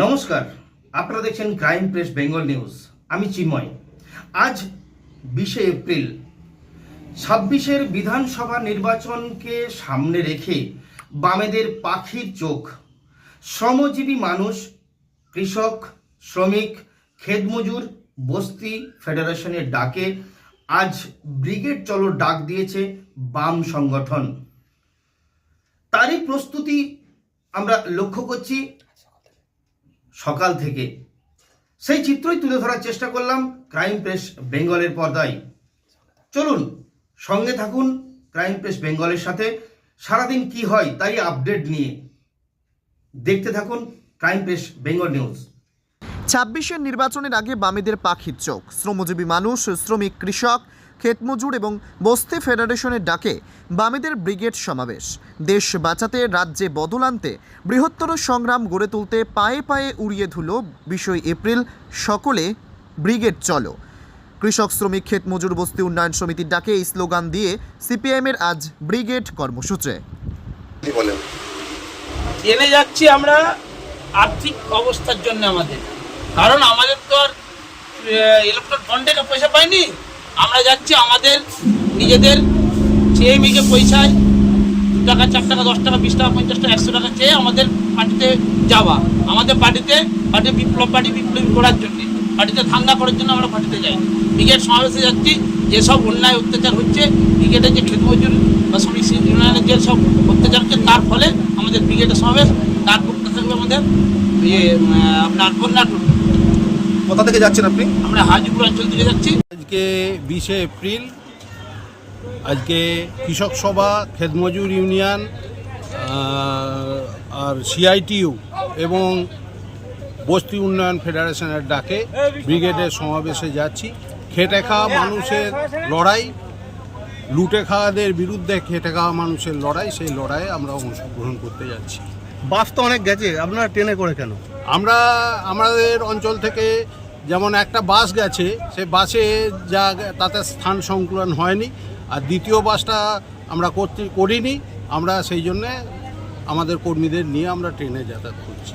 নমস্কার, আপনারা দেখছেন ক্রাইম প্রেস বেঙ্গল নিউজ আমি চিময় আজ বিশে এপ্রিল। ছাব্বিশের বিধানসভা নির্বাচনকে সামনে রেখে বামেদের পাখির চোখ। শ্রমজীবী মানুষ, কৃষক, শ্রমিক, খেতমজুর, বস্তি ফেডারেশনের ডাকে আজ ব্রিগেড চলো ডাক দিয়েছে বাম সংগঠন। তারই প্রস্তুতি আমরা লক্ষ্য করছি। সকাল থেকে। সেই চিত্রই তুলে ধরার চেষ্টা করলাম ক্রাইম প্রেস বেঙ্গলের পর্দায়। চলুন, সঙ্গে থাকুন ক্রাইম প্রেস বেঙ্গলের সাথে। সারাদিন কি হয় তাই আপডেট নিয়ে। দেখতে থাকুন ক্রাইম প্রেস বেঙ্গল নিউজ ছাব্বিশের নির্বাচনের আগে বামেদের পাখির চোখ। শ্রমজীবী মানুষ, শ্রমিক, কৃষক ক্ষেতমজুর এবং বস্তি ফেডারেশনের ডাকে বামেদের ব্রিগেড সমাবেশ। দেশ বাঁচাতে, রাজ্যে বদল আনতে, বৃহত্তর সংগ্রাম গড়ে তুলতে পায়ে পায়ে উড়িয়ে ধুলো বিষয় এপ্রিল, সকলে ব্রিগেড চলো। কৃষক, শ্রমিক, ক্ষেতমজুর, বস্তি উন্নয়ন সমিতির ডাকে এই স্লোগান দিয়ে সিপিআইএমের আজ ব্রিগেড কর্মসূচি। জেনে যাচ্ছি আমরা আর্থিক অবস্থার জন্য আমাদের। কারণ আমাদের তো আর ইলেকট্রন ফান্ড পয়সা পাইনি। আমরা যাচ্ছি আমাদের নিজেদের চেয়ে মেয়ে পয়সায় দু টাকা, চার টাকা, দশ টাকা, বিশ টাকা, পঞ্চাশ টাকা, একশো টাকা চেয়ে আমাদের পার্টিতে যাওয়া আমাদের পার্টিতে পার্টি বিপ্লব পার্টি বিপ্লবী করার জন্য, পার্টিতে ধান্দা করার জন্য আমরা পার্টিতে যাই ব্রিগেড সমাবেশে যাচ্ছি, যেসব অন্যায় অত্যাচার হচ্ছে ব্রিগেডের যে ক্ষেতমজুর বা শ্রমিক যে সব অত্যাচার হচ্ছে, তার ফলে আমাদের ব্রিগেডের সমাবেশ, তার পক্ষে থাকবে আমাদের ইয়ে আপনার টুটু। কোথা থেকে যাচ্ছেন আপনি? আমরা হাজিপুর অঞ্চল থেকে যাচ্ছি। আজকে বিশে এপ্রিল আজকে কৃষক সভা খেতমজুর ইউনিয়ন আর সিআইটিইউ এবং বস্তি উন্নয়ন ফেডারেশনের ডাকে ব্রিগেডের সমাবেশে যাচ্ছি। খেটে খাওয়া মানুষের লড়াই লুটে খাওয়াদের বিরুদ্ধে খেটে খাওয়া মানুষের লড়াই সেই লড়াইয়ে আমরা অংশগ্রহণ করতে যাচ্ছি। বাস তো অনেক গেছে আপনারা ট্রেনে করে কেন? আমরা আমাদের অঞ্চল থেকে যেমন একটা বাস গেছে, সে বাসে যা তাতে স্থান সংকুলন হয়নি। আর দ্বিতীয় বাসটা আমরা করতে, করিনি, আমরা সেই জন্যে আমাদের কর্মীদের নিয়ে আমরা ট্রেনে যাতায়াত করছি।